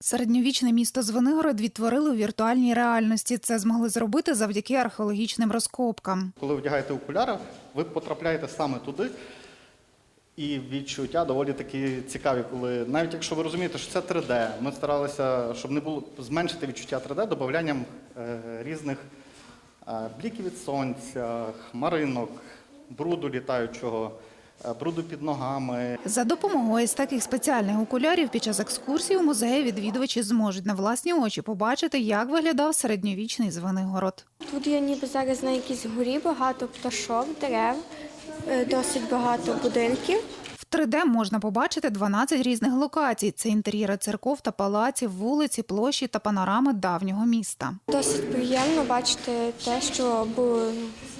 Середньовічне місто Звенигород відтворили у віртуальній реальності. Це змогли зробити завдяки археологічним розкопкам. Коли вдягаєте окуляри, ви потрапляєте саме туди. І відчуття доволі такі цікаві, коли навіть якщо ви розумієте, що це 3D, ми старалися, щоб не було зменшити відчуття 3D додаванням е, різних е, бліків від сонця, хмаринок, бруду літаючого, бруду під ногами, За допомогою ось таких спеціальних окулярів під час екскурсії у музеї відвідувачі зможуть на власні очі побачити, як виглядав середньовічний Звенигород. Тут я ніби зараз на якійсь горі багато пташок, дерев, е, досить багато будинків. В 3D можна побачити 12 різних локацій. Це інтер'єри церков та палаців, вулиці, площі та панорами давнього міста. Досить приємно бачити те, що було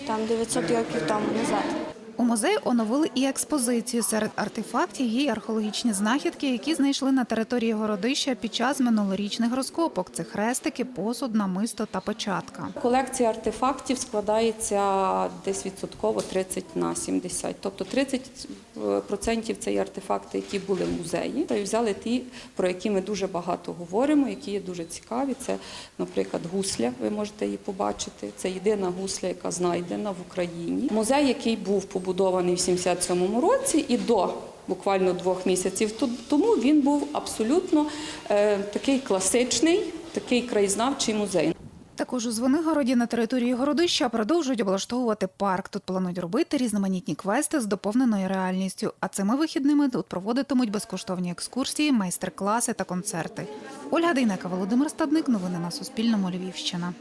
там 900 років тому назад. У музеї оновили і експозицію. Серед артефактів й археологічні знахідки, які знайшли на території городища під час минулорічних розкопок. Це хрестики, посуд, намисто та печатка. Колекція артефактів складається десь відсотково 30 на 70. Тобто 30% це є артефакти, які були в музеї. Та й взяли ті, про які ми дуже багато говоримо, які є дуже цікаві. Це, наприклад, гусля. Ви можете її побачити. Це єдина гусля, яка знайдена в Україні. Музей, який був побудований в 77-му році, і до буквально двох місяців тому він був абсолютно е, такий класичний, такий краєзнавчий музей. Також у Звенигороді на території городища продовжують облаштовувати парк. Тут планують робити різноманітні квести з доповненою реальністю. А цими вихідними тут проводитимуть безкоштовні екскурсії, майстер-класи та концерти. Ольга Дейнека, Володимир Стадник. Новини на Суспільному. Львівщина.